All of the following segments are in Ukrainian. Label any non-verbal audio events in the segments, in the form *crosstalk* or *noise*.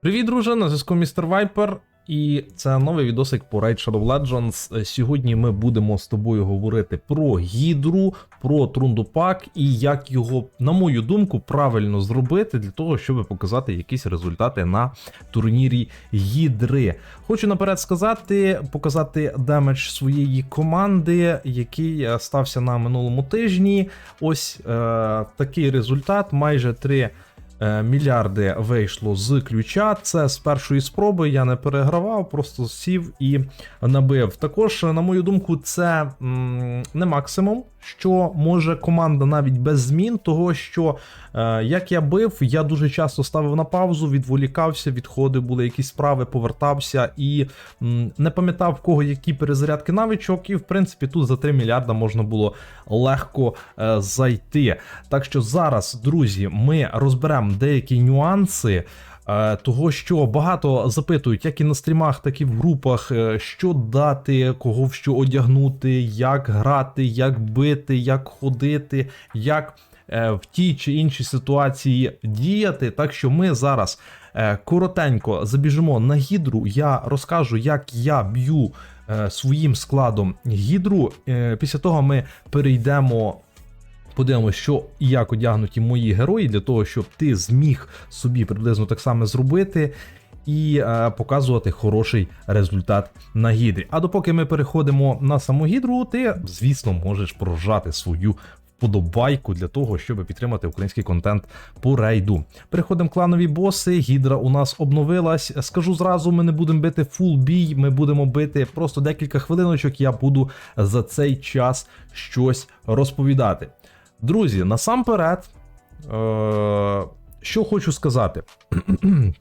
Привіт, друже, на зв'язку містер Вайпер. І це новий відосик по Raid Shadow Legends. Е, Сьогодні ми будемо з тобою говорити про гідру, про трундопак і як його, на мою думку, правильно зробити для того, щоб показати якісь результати на турнірі гідри. Хочу наперед сказати, показати демедж своєї команди, який е, стався на минулому тижні. Ось е, такий результат, майже 3 Е, Мільярди вийшло з ключа. Це з першої спроби. Я не перегравав, просто сів і набив. Також, на мою думку, це не максимум, що може команда навіть без змін, того що е, як я бив, я дуже часто ставив на паузу, відволікався, відходив, були якісь справи, повертався і не пам'ятав в кого які перезарядки навичок. І в принципі тут за 3 мільярда можна було легко е, зайти. Так що зараз, друзі, ми розберемо деякі нюанси. е, Того, що багато запитують, як і на стрімах, так і в групах, е, що дати, кого в що одягнути, як грати, як бити, як ходити, як е, в тій чи іншій ситуації діяти. Так що ми зараз коротенько забіжимо на гідру. Я розкажу, як я б'ю своїм складом гідру. Після того ми перейдемо. Подивимося, що і як одягнуті мої герої, для того, щоб ти зміг собі приблизно так само зробити і е, показувати хороший результат на гідрі. А допоки ми переходимо на саму гідру, ти, звісно, можеш прожати свою вподобайку для того, щоб підтримати український контент по рейду. Переходимо кланові боси. Гідра у нас обновилась. Скажу зразу, ми не будемо бити фул бій, ми будемо бити просто декілька хвилиночок. Я буду за цей час щось розповідати. Друзі, насамперед, е- що хочу сказати. *clears throat*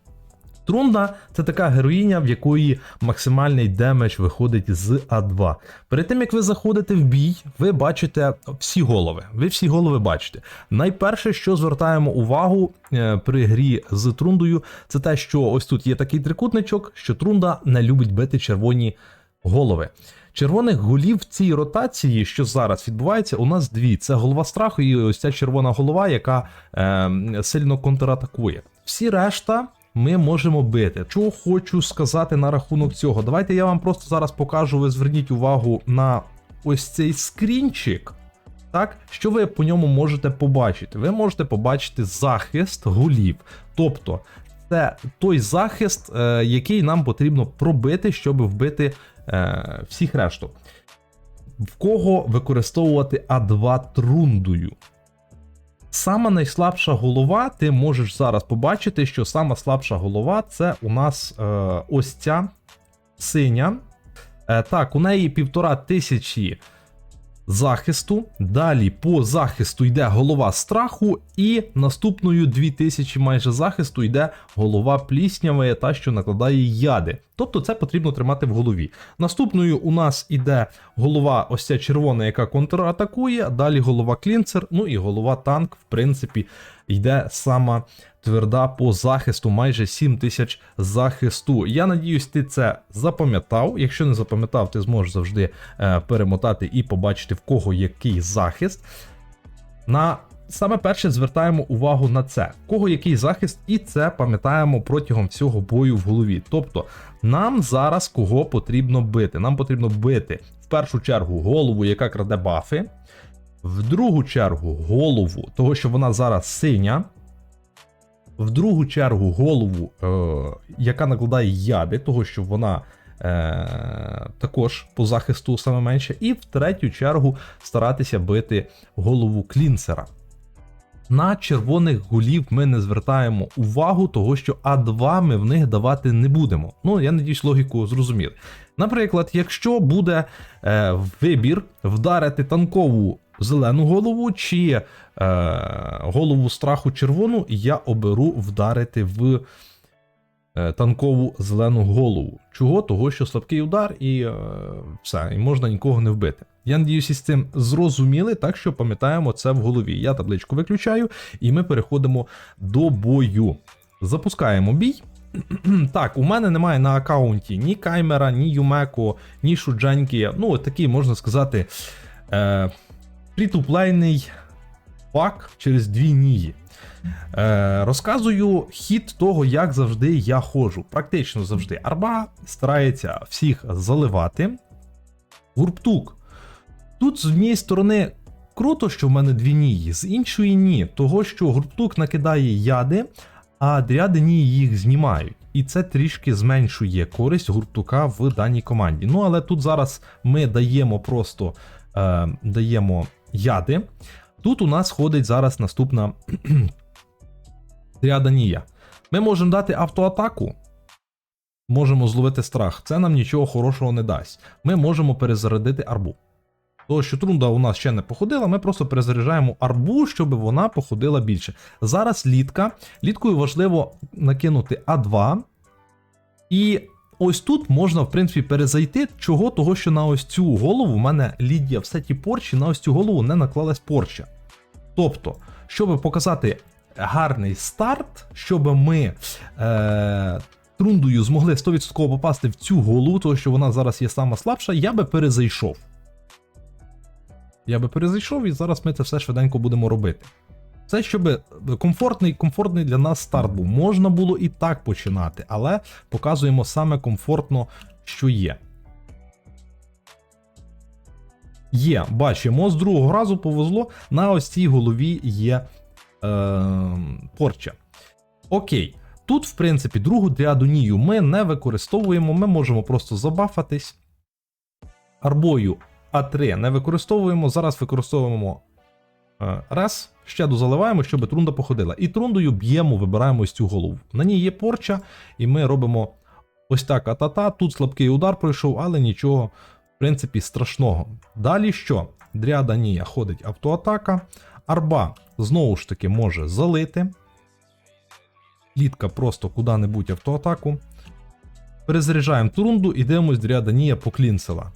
Трунда це така героїня, в якої максимальний демедж виходить з А2. Перед тим як ви заходите в бій, ви бачите всі голови. Ви всі голови бачите. Найперше, що звертаємо увагу е, при грі з Трундою, це те, що ось тут є такий трикутничок, що Трунда не любить бити червоні голови. Червоних голів в цій ротації, що зараз відбувається, у нас дві: це голова страху і ось ця червона голова, яка е, сильно контратакує. Всі решта. Ми можемо бити. Що хочу сказати на рахунок цього. Давайте я вам просто зараз покажу. Ви зверніть увагу на ось цей скрінчик. Так, що ви по ньому можете побачити? Ви можете побачити захист голів. Тобто, це той захист, е, який нам потрібно пробити, щоб вбити е, всіх решту. В кого використовувати А2 трундою? Сама найслабша голова, ти можеш зараз побачити, що сама слабша голова це у нас е, ось ця синя. Е, так, у неї півтора тисячі захисту. Далі по захисту йде голова страху, і наступною 2000 майже захисту йде голова пліснявої, та що накладає яди. Тобто це потрібно тримати в голові. Наступною у нас іде голова ось ця червона, яка контратакує, далі голова клінцер, ну і голова танк, в принципі, йде сама тверда по захисту, майже 7000 захисту. Я надіюсь, ти це запам'ятав. Якщо не запам'ятав, ти зможеш завжди е, перемотати і побачити, в кого який захист. На Саме перше звертаємо увагу на це, кого який захист, і це пам'ятаємо протягом всього бою в голові. Тобто, нам зараз кого потрібно бити? Нам потрібно бити в першу чергу голову, яка краде бафи, в другу чергу голову, того що вона зараз синя. В другу чергу голову, е, яка накладає яди, того що вона е, також по захисту саме менше. І в третю чергу старатися бити голову клінсера. На червоних гулів ми не звертаємо увагу, того що А2 ми в них давати не будемо. Ну, я надіюсь, логіку зрозуміли. Наприклад, якщо буде е, вибір вдарити танкову зелену голову чи е, голову страху червону, я оберу вдарити в танкову зелену голову. Чого? Того, що слабкий удар і е, все, і можна нікого не вбити. Я надіюсь, із цим зрозуміли, так що пам'ятаємо це в голові. Я табличку виключаю, і ми переходимо до бою. Запускаємо бій. *clears throat* Так, у мене немає на аккаунті ні Каймера, ні Юмеко, ні Шуджаньки. Ну, такий, можна сказати, е, фрітуплейний пак через дві нії. Е, розказую хід того, як завжди я ходжу. Практично завжди. Арба старається всіх заливати. Гурптук. Тут з однієї сторони круто, що в мене дві нії, з іншої ні. Того, що гурптук накидає яди, а дряди нії їх знімають. І це трішки зменшує користь гуртука в даній команді. Ну, але тут зараз ми даємо просто е, даємо яди. Тут у нас ходить зараз наступна Нія. Ми можемо дати автоатаку. Можемо зловити страх. Це нам нічого хорошого не дасть. Ми можемо перезарядити арбу. Того, що трунда у нас ще не походила, ми просто перезаряджаємо арбу, щоб вона походила більше. Зараз літка. Літкою важливо накинути А2. І ось тут можна, в принципі, перезайти. Чого? Того, що на ось цю голову в мене Лідія в сеті порчі, на ось цю голову не наклалась порча. Тобто, щоб показати гарний старт, щоб ми е, трундою змогли 100% попасти в цю голову, тому що вона зараз є сама слабша, я би перезайшов. Я би перезайшов, і зараз ми це все швиденько будемо робити. Це щоб комфортний, комфортний для нас старт був. Можна було і так починати, але показуємо саме комфортно, що є. Є, бачимо, з другого разу повезло, на ось цій голові є порча. Окей. Тут, в принципі, другу дріадонію ми не використовуємо, ми можемо просто забафатись. Арбою А3 не використовуємо. Зараз використовуємо е, раз, ще дозаливаємо, щоб трунда походила. І трундою б'ємо, вибираємо ось цю голову. На ній є порча, і ми робимо ось так атата. Тут слабкий удар пройшов, але нічого, в принципі, страшного. Далі що? Дріада Нія ходить автоатака. Арба знову ж таки може залити. Літка просто куди-небудь автоатаку. Перезаряджаємо трунду і дивимось, дріада Нія поклінсила.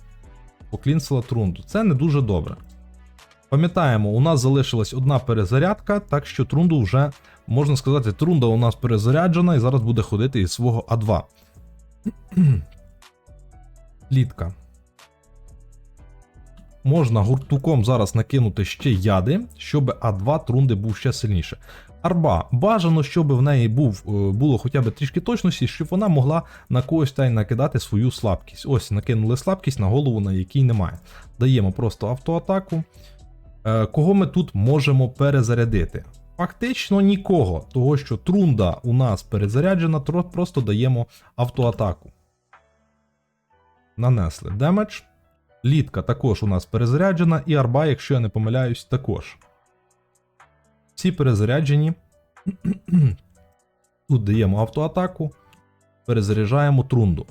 Поклінсила трунду. Це не дуже добре. Пам'ятаємо, у нас залишилась одна перезарядка, так що трунду вже, можна сказати, трунда у нас перезаряджена і зараз буде ходити із свого А2. *clears throat* Літка. Можна гуртуком зараз накинути ще яди, щоб А2 трунди був ще сильніше. Арба. Бажано, щоб в неї був, е, було хоча б трішки точності, щоб вона могла на когось та й накидати свою слабкість. Ось накинули слабкість на голову, на якій немає. Даємо просто автоатаку. Е, Кого ми тут можемо перезарядити? Фактично нікого, того що трунда у нас перезаряджена, просто даємо автоатаку. Нанесли демедж. Літка також у нас перезаряджена, і арба, якщо я не помиляюсь, також. Всі перезаряджені. *clears throat* Тут даємо автоатаку, перезаряджаємо трунду.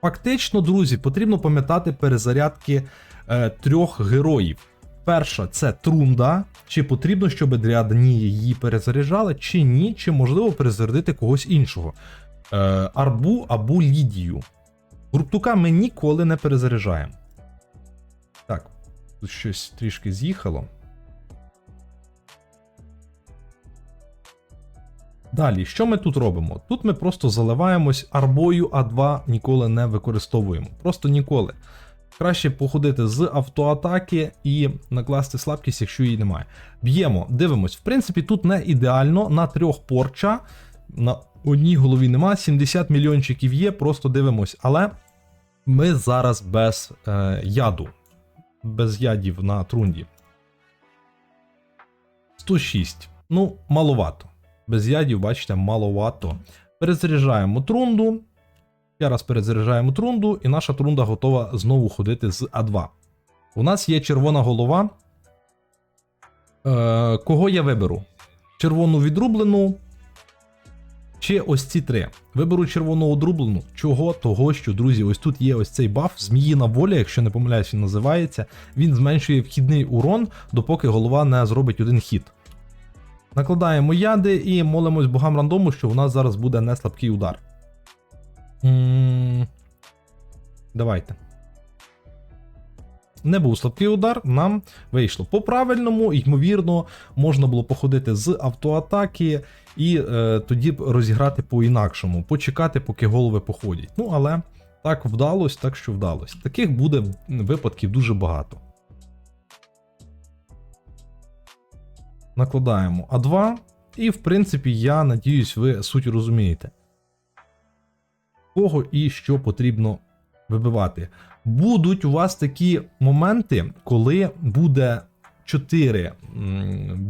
Фактично, друзі, потрібно пам'ятати перезарядки е, трьох героїв. Перша це трунда. Чи потрібно, щоб дріадні її перезаряджали, чи ні, чи можливо перезарядити когось іншого. Е, Арбу або Лідію. Гуртука ми ніколи не перезаряджаємо. Так, тут щось трішки з'їхало. Далі, що ми тут робимо? Тут ми просто заливаємось арбою А2 ніколи не використовуємо. Просто ніколи. Краще походити з автоатаки і накласти слабкість, якщо її немає. Б'ємо, дивимось. В принципі, тут не ідеально. На трьох порча. На одній голові нема. 70 мільйончиків є, просто дивимось. Але ми зараз без е, яду. Без ядів на трунді. 106. Ну, маловато. Без ядів, бачите, маловато. Перезаряджаємо трунду. Ще раз перезаряджаємо трунду, і наша трунда готова знову ходити з А2. У нас є червона голова. Е, Кого я виберу? Червону відрублену. Чи ось ці три. Виберу червону одрублену. Чого? Того, що, друзі, ось тут є ось цей баф, зміїна воля, якщо не помиляюсь, він називається. Він зменшує вхідний урон, допоки голова не зробить один хід. Накладаємо яди і молимось богам рандому, що у нас зараз буде не слабкий удар. Давайте. Не був слабкий удар, нам вийшло. По правильному, ймовірно, можна було походити з автоатаки і е, тоді розіграти по-інакшому, почекати, поки голови походять. Ну, але так вдалося, так що вдалося. Таких буде випадків дуже багато. накладаємо А2. І, в принципі, я надіюсь, ви суть розумієте. Кого і що потрібно вибивати. Будуть у вас такі моменти, коли буде 4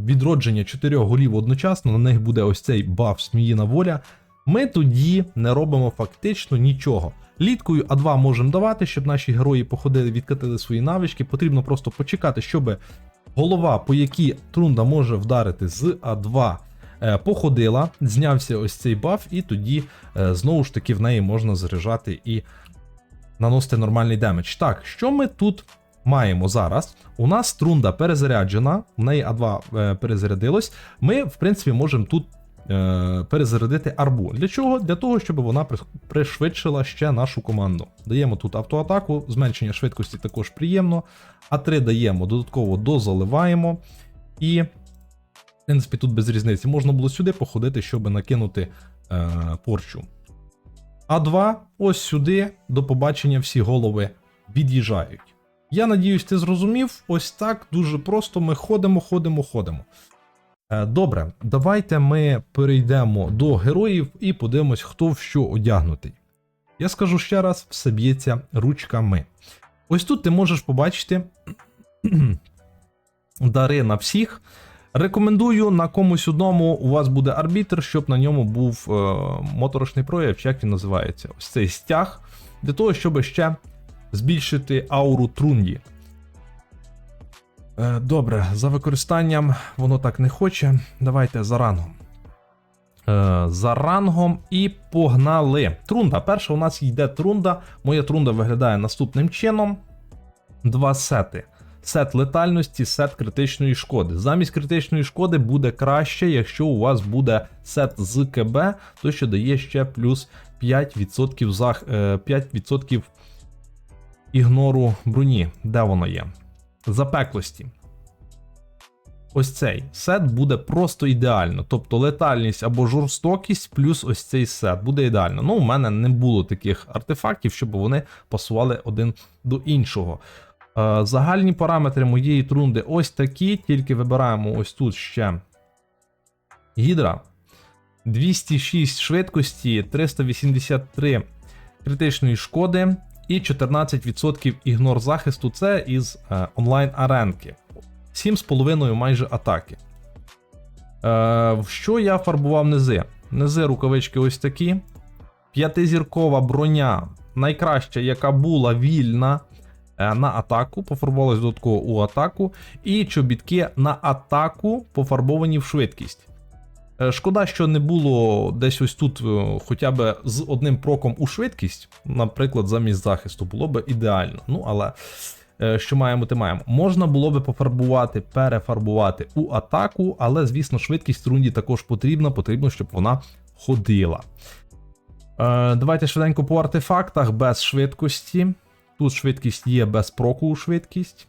відродження 4 голів одночасно, на них буде ось цей баф Зміїна воля. Ми тоді не робимо фактично нічого. Літкою А2 можемо давати, щоб наші герої походили, відкатили свої навички. Потрібно просто почекати, щоб голова, по якій трунда може вдарити з А2, е, походила, знявся ось цей баф, і тоді е, знову ж таки в неї можна заряджати і наносити нормальний демедж. Так, що ми тут маємо зараз? У нас трунда перезаряджена, у неї А2 е, перезарядилось. Ми, в принципі, можемо тут е, перезарядити арбу. Для чого? Для того, щоб вона пришвидшила ще нашу команду. Даємо тут автоатаку, зменшення швидкості також приємно. А3 даємо, додатково дозаливаємо. І, в принципі, тут без різниці. Можна було сюди походити, щоб накинути е, порчу. А2 ось сюди, до побачення, всі голови від'їжджають. Я надіюсь, ти зрозумів. Ось так дуже просто ми ходимо, ходимо, ходимо. Е, Добре, давайте ми перейдемо до героїв і подивимось, хто в що одягнутий. Я скажу ще раз, все б'ється ручками. Ось тут ти можеш побачити *clears throat* дари на всіх. Рекомендую на комусь одному у вас буде арбітр, щоб на ньому був е, моторошний прояв, як він називається. Ось цей стяг, для того, щоб ще збільшити ауру трунді. Е, добре, за використанням воно так не хоче. Давайте за рангом. Е, за рангом і погнали. Трунда. Перша у нас йде трунда. Моя трунда виглядає наступним чином. Два сети. Сет летальності, сет критичної шкоди. Замість критичної шкоди буде краще, якщо у вас буде сет з КБ, то що дає ще плюс 5% зах... е, 5% ігнору броні. Де воно є? Запеклості. Ось цей сет буде просто ідеально. Тобто летальність або жорстокість, плюс ось цей сет буде ідеально. Ну, у мене не було таких артефактів, щоб вони пасували один до іншого. Е, Загальні параметри моєї трунди ось такі, тільки вибираємо ось тут ще гідра. 206 швидкості, 383 критичної шкоди і 14% ігнор захисту. Це із е, онлайн аренки. 7,5 майже атаки. Е, в що я фарбував низи? Низи рукавички ось такі. П'ятизіркова броня, найкраща, яка була вільна е, на атаку, пофарбувалась додатково у атаку. І чобітки на атаку пофарбовані в швидкість. Е, Шкода, що не було десь ось тут е, хоча б з одним проком у швидкість, наприклад, замість захисту, було б ідеально. Ну, але е, що маємо, те маємо. Можна було би пофарбувати, перефарбувати у атаку, але, звісно, швидкість трунді також потрібна, потрібно, щоб вона ходила. Давайте швиденько по артефактах без швидкості. Тут швидкість є без проку у швидкість.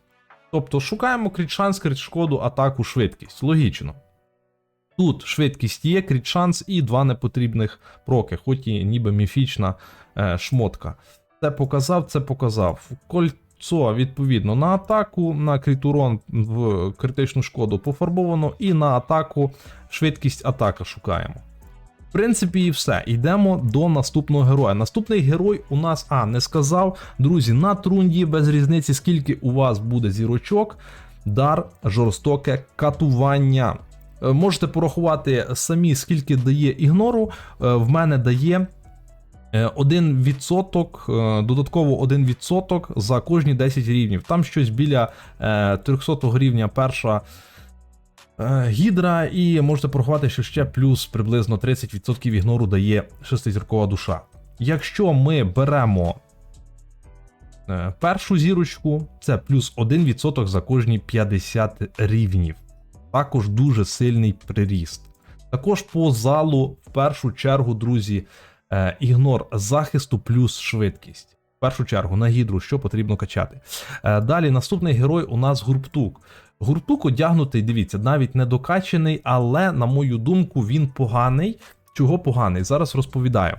Тобто шукаємо крит шанс, крит шкоду, атаку, швидкість. Логічно. Тут швидкість є, крит шанс і два непотрібних проки, хоч і ніби міфічна е, шмотка. Це показав, це показав. Кольцо, відповідно, на атаку, на критурон в критичну шкоду пофарбовано, і на атаку швидкість атака шукаємо. В принципі, і все. Йдемо до наступного героя. Наступний герой у нас, а, не сказав. Друзі, на трунді, без різниці, скільки у вас буде зірочок, дар жорстоке катування. Е, Можете порахувати самі, скільки дає ігнору. Е, В мене дає е, 1%, е, додатково 1% за кожні 10 рівнів. Там щось біля е, 300 рівня перша гідра, і можете порахувати, що ще плюс приблизно 30% ігнору дає шестизіркова душа. Якщо ми беремо першу зірочку, це плюс 1% за кожні 50 рівнів. Також дуже сильний приріст. Також по залу, в першу чергу, друзі, е, ігнор захисту плюс швидкість. В першу чергу на гідру, що потрібно качати. Е, далі наступний герой у нас гурптук. Гурптук одягнутий, дивіться, навіть не докачаний, але, на мою думку, він поганий. Чого поганий? Зараз розповідаю.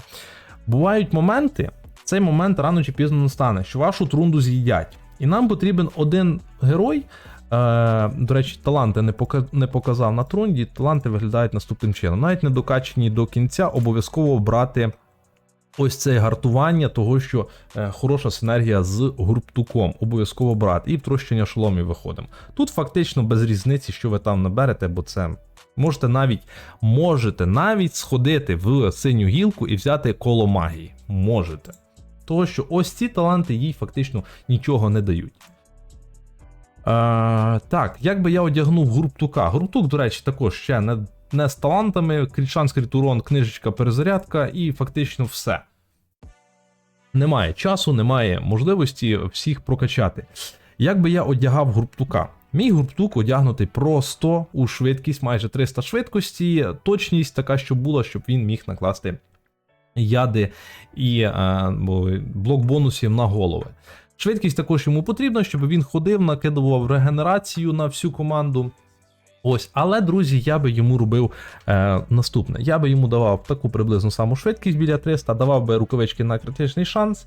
Бувають моменти, цей момент рано чи пізно настане, що вашу трунду з'їдять. І нам потрібен один герой, Е, до речі, таланти не, не показав на трунді. Таланти виглядають наступним чином. Навіть не докачені до кінця, обов'язково брати ось це гартування, того що е, хороша синергія з гурптуком. Обов'язково брати. І втрощення шоломів виходимо. Тут фактично без різниці, що ви там наберете, бо це. Можете навіть можете навіть сходити в синю гілку і взяти коло магії. Можете. Того, що ось ці таланти їй фактично нічого не дають. Е, так, як би я одягнув гурптука? Гурптук, до речі, також ще не, не з талантами. Крічанський турон, книжечка, перезарядка і фактично все. Немає часу, немає можливості всіх прокачати. Як би я одягав гурптука? Мій гурптук одягнутий просто у швидкість, майже 300 швидкості, точність така, щоб була, щоб він міг накласти яди і е, блок бонусів на голови. Швидкість також йому потрібна, щоб він ходив, накидував регенерацію на всю команду. Ось, але, друзі, я би йому робив е, наступне. Я би йому давав таку приблизно саму швидкість біля 300, давав би рукавички на критичний шанс,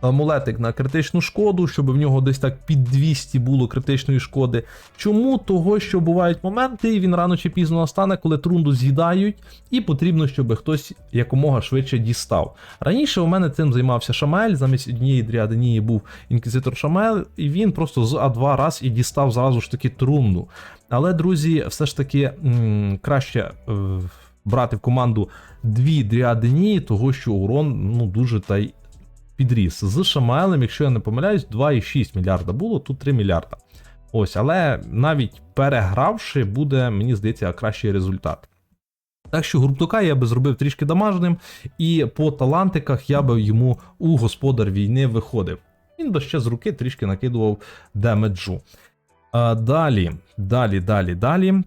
амулетик на критичну шкоду, щоб в нього десь так під 200 було критичної шкоди. Чому? Того, що бувають моменти, і він рано чи пізно настане, коли трунду з'їдають, і потрібно, щоб хтось якомога швидше дістав. Раніше у мене цим займався Шамель, замість однієї дріадинії був інквізитор Шамель, і він просто з А2 раз і дістав зразу ж таки трунду. Але, друзі, все ж таки м, краще е, брати в команду дві дріадинії, того що урон ну, дуже та й підріс. З Шамаелем, якщо я не помиляюсь, 2,6 мільярда було, тут 3 мільярда. Ось, але навіть перегравши, буде, мені здається, кращий результат. Так що гурптука я би зробив трішки дамажним, і по талантиках я би йому у господар війни виходив. Він би ще з руки трішки накидував демеджу. А, далі, далі, далі, далі.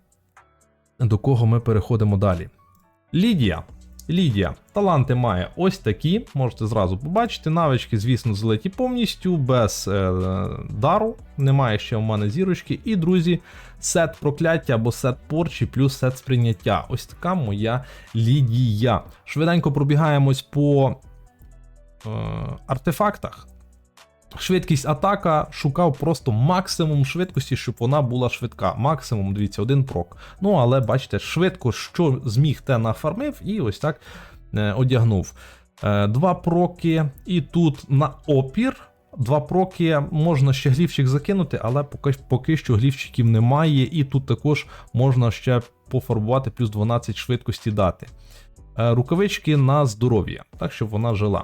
До кого ми переходимо далі? Лідія. Лідія. Таланти має ось такі, можете зразу побачити. Навички, звісно, злеті повністю, без е, дару. Немає ще у мене зірочки. І, друзі, сет прокляття або сет порчі, плюс сет сприйняття. Ось така моя Лідія. Швиденько пробігаємось по е, артефактах. Швидкість атака шукав просто максимум швидкості, щоб вона була швидка. Максимум, дивіться, один прок. Ну, але бачите, швидко, що зміг, те нафармив, і ось так е, одягнув. Е, два проки, і тут на опір. Два проки можна ще глівчик закинути, але поки, поки що глівчиків немає, і тут також можна ще пофарбувати плюс 12 швидкості дати. Е, рукавички на здоров'я, так щоб вона жила.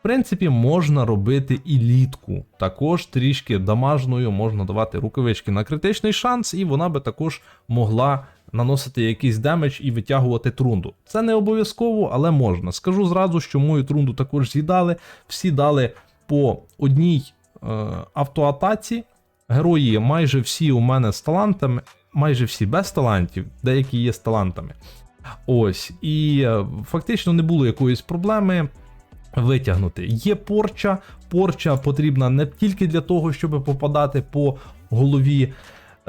В принципі, можна робити і літку. Також трішки дамажною можна давати рукавички на критичний шанс, і вона би також могла наносити якийсь демедж і витягувати трунду. Це не обов'язково, але можна. Скажу зразу, що мою трунду також з'їдали. Всі дали по одній е, автоатаці. Герої майже всі у мене з талантами, майже всі без талантів, деякі є з талантами. Ось, і е, фактично не було якоїсь проблеми витягнути. Є порча. Порча потрібна не тільки для того, щоб попадати по голові,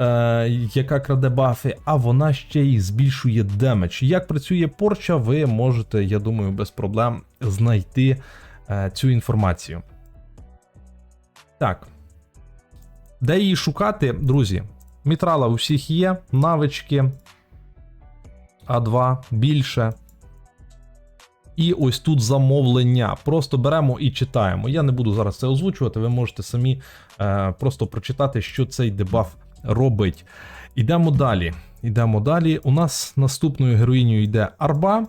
е, яка краде бафи, а вона ще й збільшує демедж. Як працює порча, ви можете, я думаю, без проблем знайти е, цю інформацію. Так. Де її шукати, друзі? Мітрала у всіх є, навички. А2 більше. І ось тут замовлення. Просто беремо і читаємо. Я не буду зараз це озвучувати, ви можете самі е, просто прочитати, що цей дебаф робить. Ідемо далі. Ідемо далі. У нас наступною героїнею йде Арба.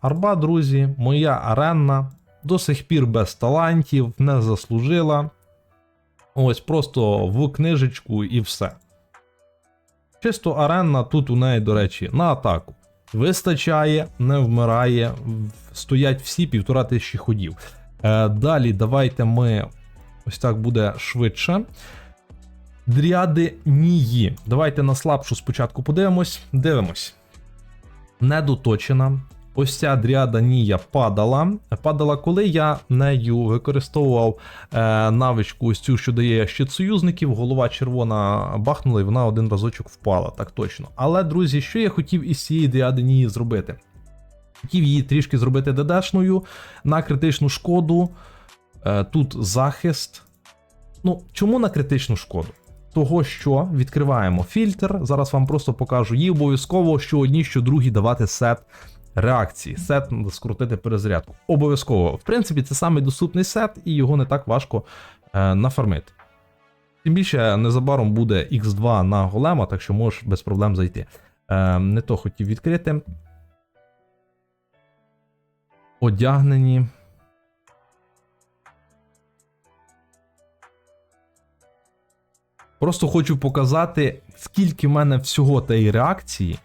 Арба, друзі, моя аренна. До сих пір без талантів, не заслужила. Ось просто в книжечку і все. Чисто аренна тут у неї, до речі, на атаку. Вистачає, не вмирає, стоять всі півтора тисячі ходів. Е, далі давайте ми. Ось так буде швидше. Дріади Нії. Давайте на слабшу спочатку подивимось. Дивимось. Недоточена. Ось ця дріада Нія падала. Падала, коли я нею використовував е, навичку, ось цю, що дає щит союзників. Голова червона бахнула, і вона один разочок впала, так точно. Але, друзі, що я хотів із цієї дріади Нії зробити? Хотів її трішки зробити ДДшною на критичну шкоду. Е, тут захист. Ну, чому на критичну шкоду? того, що відкриваємо фільтр. Зараз вам просто покажу. Їй обов'язково що одні, що другі давати сет реакції. Сет скрутити перезарядку. Обов'язково. В принципі, це самий доступний сет, і його не так важко е, нафармити. Тим більше незабаром буде X2 на голема, так що можеш без проблем зайти. Е, не то хотів відкрити. Одягнені. Просто хочу показати, скільки в мене всього тієї реакції.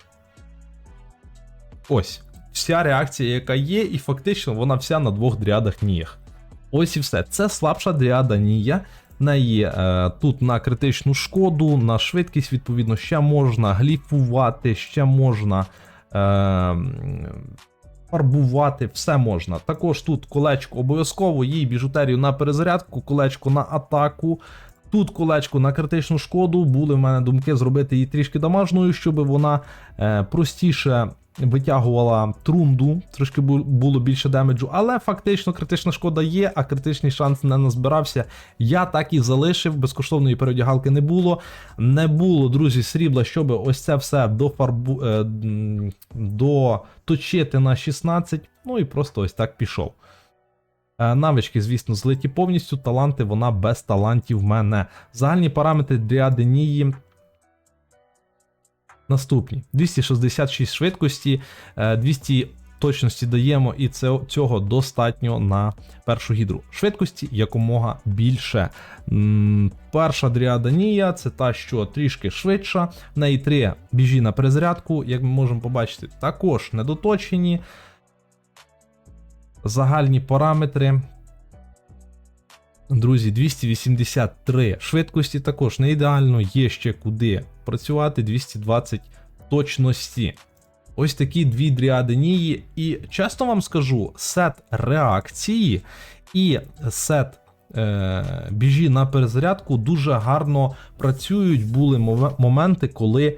Ось. Вся реакція, яка є, і фактично вона вся на двох дрядах ніях. Ось і все. Це слабша дріада Нія. Неї е, тут на критичну шкоду, на швидкість, відповідно, ще можна гліфувати, ще можна е, фарбувати, все можна. Також тут колечко обов'язково, їй біжутерію на перезарядку, колечко на атаку. Тут колечко на критичну шкоду. Були в мене думки зробити її трішки дамажною, щоб вона е, простіше витягувала трунду, трошки було більше демеджу, але фактично критична шкода є, а критичний шанс не назбирався. Я так і залишив, безкоштовної переодягалки не було. Не було, друзі, срібла, щоб ось це все дофарбу... е, доточити на 16. Ну і просто ось так пішов. Е, Навички, звісно, злиті повністю. Таланти вона без талантів в мене. Загальні параметри Дріади Нії. Наступні: 266 швидкості, е, 200 точності даємо, і це, цього достатньо на першу гідру. Швидкості якомога більше. Перша дріада Нія це та, що трішки швидша. В неї три біжі на перезарядку, як ми можемо побачити, також недоточені. Загальні параметри. Друзі, 283 швидкості також не ідеально, є ще куди працювати, 220 точності. Ось такі дві дріади Нії. І чесно вам скажу, сет реакції і сет е, біжі на перезарядку дуже гарно працюють. Були моменти, коли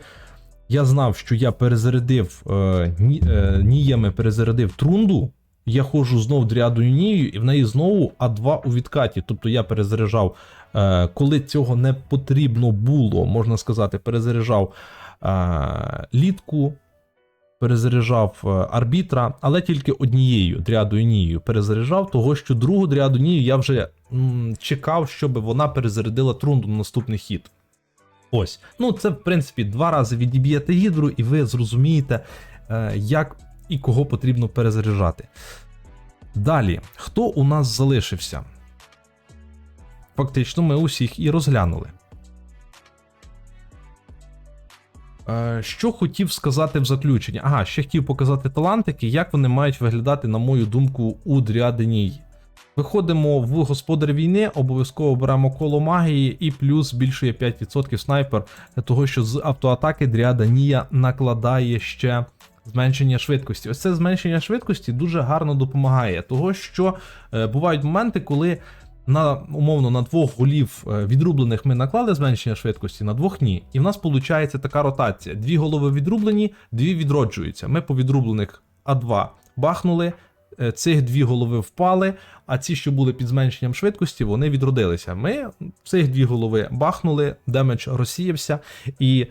я знав, що я перезарядив е, е, ніями перезарядив трунду. Я ходжу знов дрядою Нію, і в неї знову А2 у відкаті. Тобто я перезаряджав, е, коли цього не потрібно було, можна сказати, перезаряджав е, літку, перезаряджав е, арбітра, але тільки однією дрядою Нією перезаряджав, того що другу дряду Нію я вже м, чекав, щоб вона перезарядила трунду на наступний хід. Ось. Ну, це, в принципі, два рази відіб'єте гідру, і ви зрозумієте, як і кого потрібно перезаряджати. Далі, хто у нас залишився? Фактично, ми усіх і розглянули. Е, Що хотів сказати в заключення? Ага, ще хотів показати талантики, як вони мають виглядати, на мою думку, у Дріаденій. Виходимо в господар війни, обов'язково беремо коло магії і плюс збільшує 5% снайпер, того що з автоатаки Дріада накладає ще зменшення швидкості. Ось це зменшення швидкості дуже гарно допомагає, того що е, бувають моменти, коли на умовно на двох голів е, відрублених ми наклали зменшення швидкості, на двох ні. І в нас виходить така ротація: дві голови відрублені, дві відроджуються. Ми по відрублених А2 бахнули. е, Цих дві голови впали, а ці, що були під зменшенням швидкості, вони відродилися. Ми цих дві голови бахнули, демедж розсіявся, і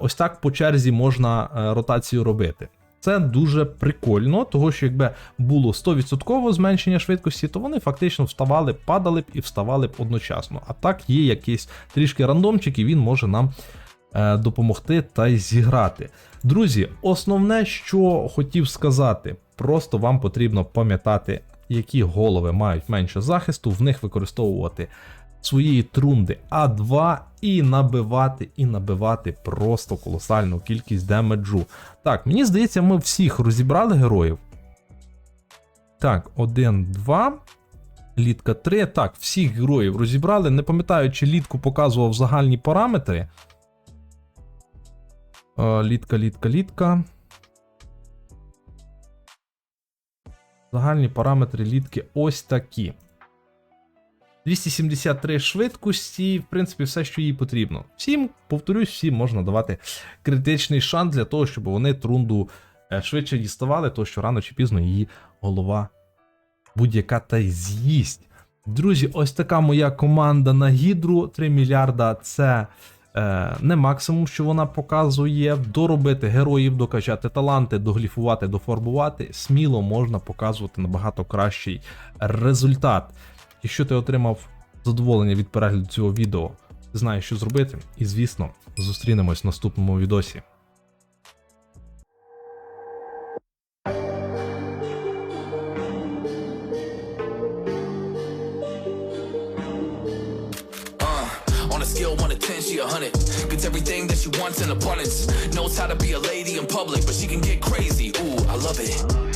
ось так по черзі можна е, ротацію робити. Це дуже прикольно, того що якби було 100% зменшення швидкості, то вони фактично вставали, падали б і вставали б одночасно. А так є якийсь трішки рандомчик, і він може нам е, допомогти та й зіграти. Друзі, основне, що хотів сказати, просто вам потрібно пам'ятати, які голови мають менше захисту, в них використовувати своєї трунди А2 і набивати, і набивати просто колосальну кількість демеджу. Так, мені здається, ми всіх розібрали героїв. Так, 1, 2. Літка 3. Так, всіх героїв розібрали. Не пам'ятаю, чи літку показував загальні параметри. Е, Літка, літка, літка. Загальні параметри літки ось такі. 273 швидкості, в принципі, все, що їй потрібно. Всім, повторюсь, всім можна давати критичний шанс для того, щоб вони трунду е, швидше діставали, тому що рано чи пізно її голова будь-яка та й з'їсть. Друзі, ось така моя команда на гідру 3 мільярда. Це е, не максимум, що вона показує, доробити героїв, докачати таланти, догліфувати, дофарбувати, сміло можна показувати набагато кращий результат. Якщо ти отримав задоволення від перегляду цього відео, ти знаєш, що зробити, і звісно, зустрінемось в наступному відосі. On a scale 1 to 10, she a 100. Gets everything that she wants in abundance. Knows how to be a lady in public, but she can get crazy. Ooh, I love it.